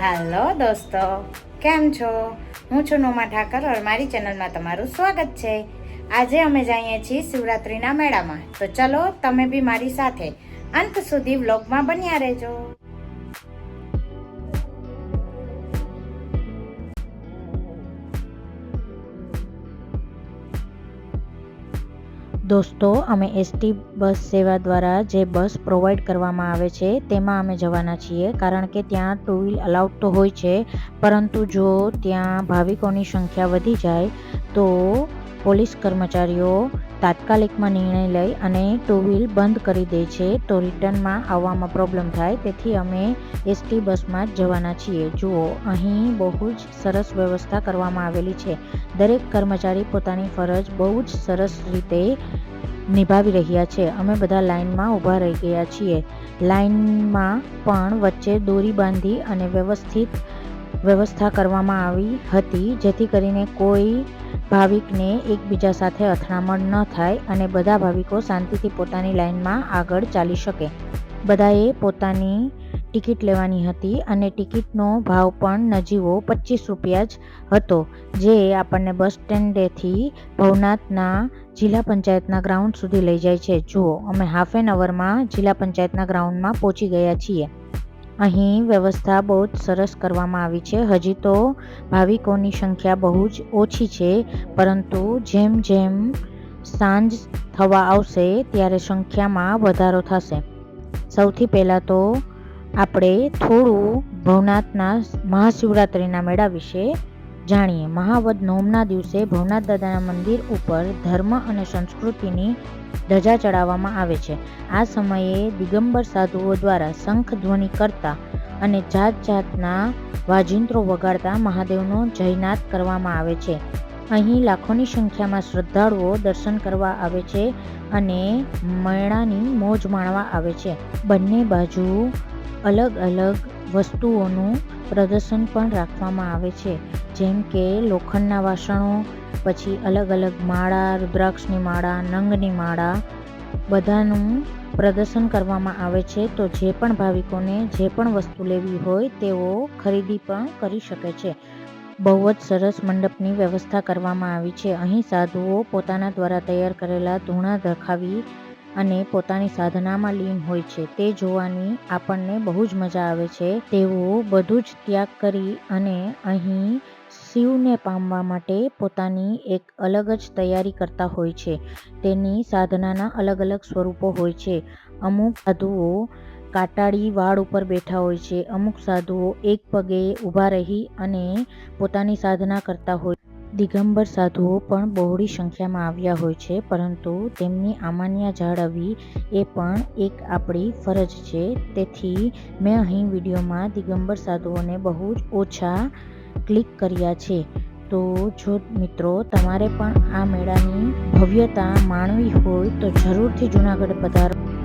હાલો દોસ્તો, કેમ છો? હું છું નોમા ઠાકર और મારી ચેનલમાં તમારું સ્વાગત છે. આજે અમે જઈએ છીએ શિવરાત્રિના મેળામાં. તો ચલો, તમે બી મારી સાથે અંત સુધી વ્લોગમાં બન્યા રહેજો. દોસ્તો, અમે એસટી બસ સેવા દ્વારા જે બસ પ્રોવાઈડ કરવામાં આવે છે, તેમાં અમે જવાના છીએ, કારણ કે ત્યાં ટુ વ્હીલ અલાઉડ તો હોય છે, પરંતુ જો ત્યાં ભાવિકોની સંખ્યા વધી જાય, તો પોલીસ કર્મચારીઓ તાત્કાલિકમાં નિર્ણય લઈ અને ટુ વ્હીલ બંધ કરી દે છે, તો રિટર્નમાં આવવામાં પ્રોબ્લેમ થાય, તેથી અમે એસટી બસમાં જ જવાના છીએ. જુઓ, અહીં બહુ જ સરસ વ્યવસ્થા કરવામાં આવેલી છે. દરેક કર્મચારી પોતાની ફરજ બહુ જ સરસ રીતે નિભાવી રહ્યા છે. અમે બધા લાઇનમાં ઊભા રહી ગયા છીએ. લાઇનમાં પણ વચ્ચે દોરી બાંધી અને વ્યવસ્થિત વ્યવસ્થા કરવામાં આવી હતી, જેથી કરીને કોઈ ભાવિકને એકબીજા સાથે અથડામણ ન થાય અને બધા ભાવિકો શાંતિથી પોતાની લાઇનમાં આગળ ચાલી શકે. બધાએ પોતાની ટિકિટ લેવાની હતી અને ટિકિટનો ભાવ પણ નજીવો પચીસ રૂપિયા જ હતો, જે આપણને બસ સ્ટેન્ડેથી ભવનાથના જિલ્લા પંચાયતના ગ્રાઉન્ડ સુધી લઈ જાય છે. જુઓ, અમે હાફ એન અવરમાં જિલ્લા પંચાયતના ગ્રાઉન્ડમાં પહોંચી ગયા છીએ. અહીં વ્યવસ્થા બહુ જ સરસ કરવામાં આવી છે. હજી તો ભાવિકોની સંખ્યા બહુ જ ઓછી છે, પરંતુ જેમ જેમ સાંજ થવા આવશે, ત્યારે સંખ્યામાં વધારો થશે. સૌથી પહેલાં તો આપણે થોડું ભવનાથના મહાશિવરાત્રિના મેળા વિશે જાણીએ. મહાવદ નોમના દિવસે ભવનાથ દાદાના મંદિર ઉપર ધર્મ અને સંસ્કૃતિની ધજા ચડાવવામાં આવે છે. આ સમયે દિગંબર સાધુઓ દ્વારા શંખ ધ્વનિ કરતા અને જાત જાતના વાજિંત્રો વગાડતા મહાદેવનો જયનાથ કરવામાં આવે છે. અહીં લાખોની સંખ્યામાં શ્રદ્ધાળુઓ દર્શન કરવા આવે છે અને મેળાની મોજ માણવા આવે છે. બંને બાજુ અલગ અલગ વસ્તુઓનું પ્રદર્શન પણ રાખવામાં આવે છે. જેમ કે લોખંડના વાસણો, પછી અલગ અલગ માળા, રુદ્રાક્ષની માળા, નંગની માળા, બધાનું પ્રદર્શન કરવામાં આવે છે. તો જે પણ ભાવિકોને જે પણ વસ્તુ લેવી હોય તેઓ ખરીદી પણ કરી શકે છે. બહુ જ સરસ મંડપની વ્યવસ્થા કરવામાં આવી છે. અહીં સાધુઓ પોતાના દ્વારા તૈયાર કરેલા ધૂણા દખાવી અને પોતાની સાધનામાં લીન હોય છે. તે જોવાની આપણને બહુ જ મજા આવે છે. તેઓ બધું જ ત્યાગ કરી અને અહીં શિવને પામવા માટે પોતાની એક અલગ જ તૈયારી કરતા હોય છે. તેની સાધનાના અલગ અલગ સ્વરૂપો હોય છે. અમુક સાધુઓ કાટાળી વાળ ઉપર બેઠા હોય છે. અમુક સાધુઓ એક પગે ઊભા રહી અને પોતાની સાધના કરતા હોય દિગંબર સાધુઓ પણ બહોળી સંખ્યામાં આવ્યા હોય છે, પરંતુ તેમની અમાન્ય જાળવવી એ પણ એક આપણી ફરજ છે. તેથી મેં અહીં વિડીયોમાં દિગંબર સાધુઓને બહુ જ ઓછા ક્લિક કર્યા છે. તો જો મિત્રો તમારે પણ આ મેળાની ભવ્યતા માણવી હોય તો જરૂરથી જૂનાગઢ પધારો.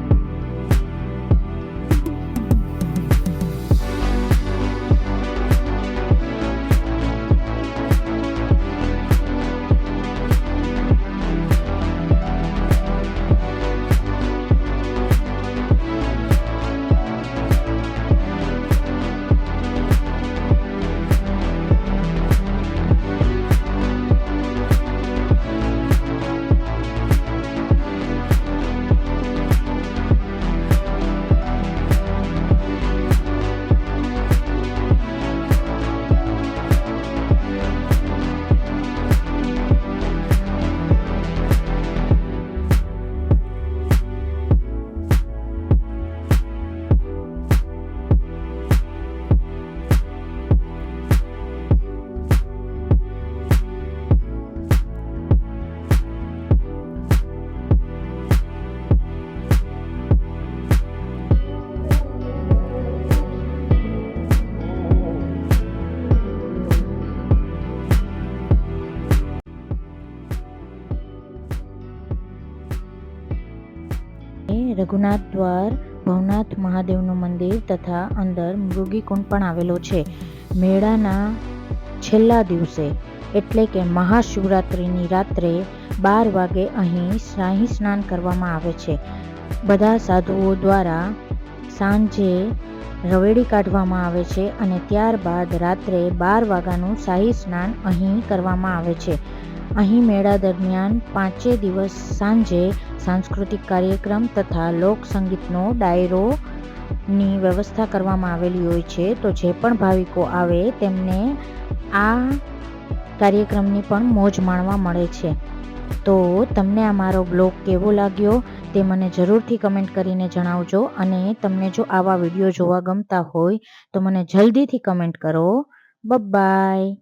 રઘુનાથ દ્વાર, ભવનાથ મહાદેવનું મંદિર તથા અંદર મૃગીકુંડ પણ આવેલો છે. મેળાના છેલ્લા દિવસે, એટલે કે મહાશિવરાત્રિની રાત્રે બાર વાગે અહીં શાહી સ્નાન કરવામાં આવે છે. બધા સાધુઓ દ્વારા સાંજે રવેડી કાઢવામાં આવે છે અને ત્યારબાદ રાત્રે બાર વાગ્યાનું શાહી સ્નાન અહીં કરવામાં આવે છે. અહીં મેળા દરમિયાન પાંચે દિવસ સાંજે સાંસ્કૃતિક કાર્યક્રમ તથા લોકસંગીતનો ડાયરો ની વ્યવસ્થા કરવામાં આવેલી હોય છે, તો જે પણ ભાવિકો આવે તેમને આ કાર્યક્રમની પણ મોજ માણવા મળે છે. તો તમને આ મારો બ્લોગ કેવો લાગ્યો તે મને જરૂરથી કમેન્ટ કરીને જણાવજો અને તમને જો આવા વીડિયો જોવા ગમતા હોય તો મને જલ્દીથી કમેન્ટ કરો. બાય